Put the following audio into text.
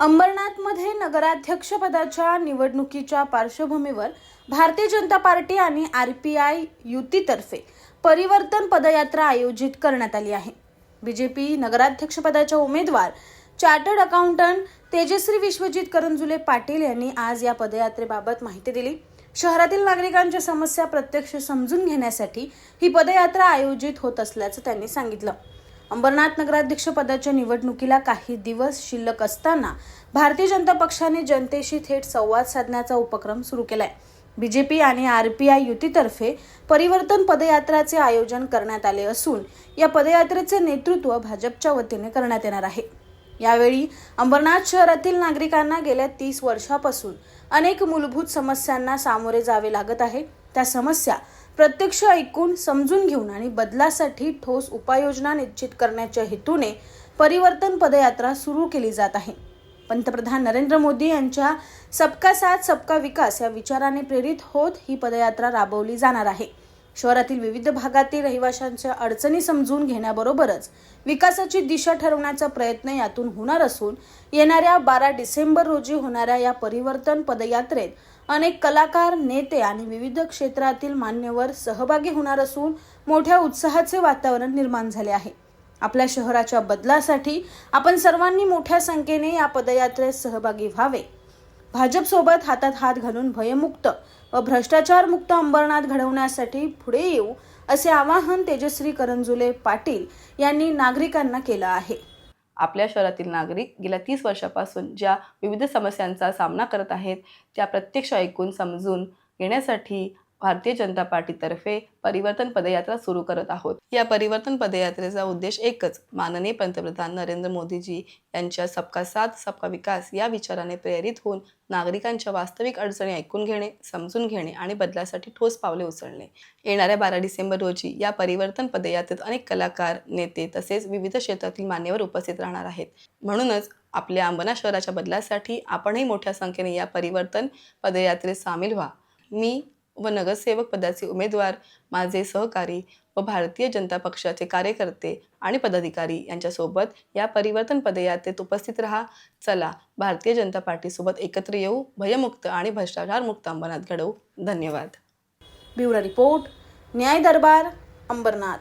अंबरनाथमध्ये नगराध्यक्षपदाच्या निवडणुकीच्या पार्श्वभूमीवर भारतीय जनता पार्टी आणि आर पी आय युतीतर्फे परिवर्तन पदयात्रा आयोजित करण्यात आली आहे. बीजेपी नगराध्यक्षपदाच्या उमेदवार चार्टर्ड अकाउंटंट तेजश्री विश्वजित करंजुले पाटील यांनी आज या पदयात्रेबाबत माहिती दिली. शहरातील नागरिकांच्या समस्या प्रत्यक्ष समजून घेण्यासाठी ही पदयात्रा आयोजित होत असल्याचं त्यांनी सांगितलं. अंबरनाथ नगराध्यक्ष पदाच्या निवडणुकीला काही दिवस शिल्लक असताना भारतीय जनता पक्षाने जनतेशी थेट संवाद साधण्याचा उपक्रम सुरू केलाय. बीजेपी आणि आर पी आय युतीतर्फे परिवर्तन पदयात्राचे आयोजन करण्यात आले असून या पदयात्रेचे नेतृत्व भाजपच्या वतीने करण्यात येणार आहे. यावेळी अंबरनाथ शहरातील नागरिकांना गेल्या तीस वर्षापासून अनेक मूलभूत समस्यांना सामोरे जावे लागत आहे. त्या समस्या प्रत्यक्ष ऐकून समजून घेऊन आणि बदलासाठी ठोस उपाययोजना निश्चित करण्याच्या हेतूने परिवर्तन पदयात्रा सुरू केली जात आहे. पंतप्रधान नरेंद्र मोदी यांच्या सबका साथ सबका विकास या विचाराने प्रेरित होत ही पदयात्रा राबवली जाणार आहे. शहरातील विविध भागातील रहिवाशांच्या अडचणी समजून घेण्याबरोबरच विकासाची दिशा ठरवण्याचा प्रयत्न यातून होणार असून येणाऱ्या बारा डिसेंबर रोजी होणाऱ्या या परिवर्तन पदयात्रेत अनेक कलाकार नेते आणि विविध क्षेत्रातील मान्यवर सहभागी होणार असून मोठ्या उत्साहाचे वातावरण निर्माण झाले आहे. आपल्या शहराच्या बदलासाठी आपण सर्वांनी मोठ्या संख्येने या पदयात्रेत सहभागी व्हावे. भाजपसोबत हातात हात घालून भयमुक्त व भ्रष्टाचारमुक्त अंबरनाथ घडवण्यासाठी पुढे येऊ असे आवाहन तेजश्री करंजुले पाटील यांनी नागरिकांना केलं आहे. आपल्या शहरातील नागरिक गेल्या तीस वर्षापासून ज्या विविध समस्यांचा सामना करत आहेत त्या प्रत्यक्ष ऐकून समजून घेण्यासाठी भारतीय जनता पार्टीतर्फे परिवर्तन पदयात्रा सुरू करत आहोत. या परिवर्तन पदयात्रेचा उद्देश एकच माननीय पंतप्रधान नरेंद्र मोदीजी यांच्या सबका साथ सबका विकास या विचाराने प्रेरित होऊन नागरिकांच्या वास्तविक अडचणी ऐकून घेणे समजून घेणे आणि बदलासाठी ठोस पावले उचलणे. येणाऱ्या बारा डिसेंबर रोजी या परिवर्तन पदयात्रेत अनेक कलाकार नेते तसेच विविध क्षेत्रातील मान्यवर उपस्थित राहणार आहेत. म्हणूनच आपल्या अंबना शहराच्या बदलासाठी आपणही मोठ्या संख्येने या परिवर्तन पदयात्रेत सामील व्हा. मी व नगरसेवक पदाचे उमेदवार माझे सहकारी व भारतीय जनता पक्षाचे कार्यकर्ते आणि पदाधिकारी यांच्यासोबत या परिवर्तन पदयात्रेत उपस्थित राहा. चला भारतीय जनता पार्टीसोबत एकत्र येऊ. भयमुक्त आणि भ्रष्टाचारमुक्त अंबरनाथ घडवू. धन्यवाद. ब्युरो रिपोर्ट न्याय दरबार अंबरनाथ.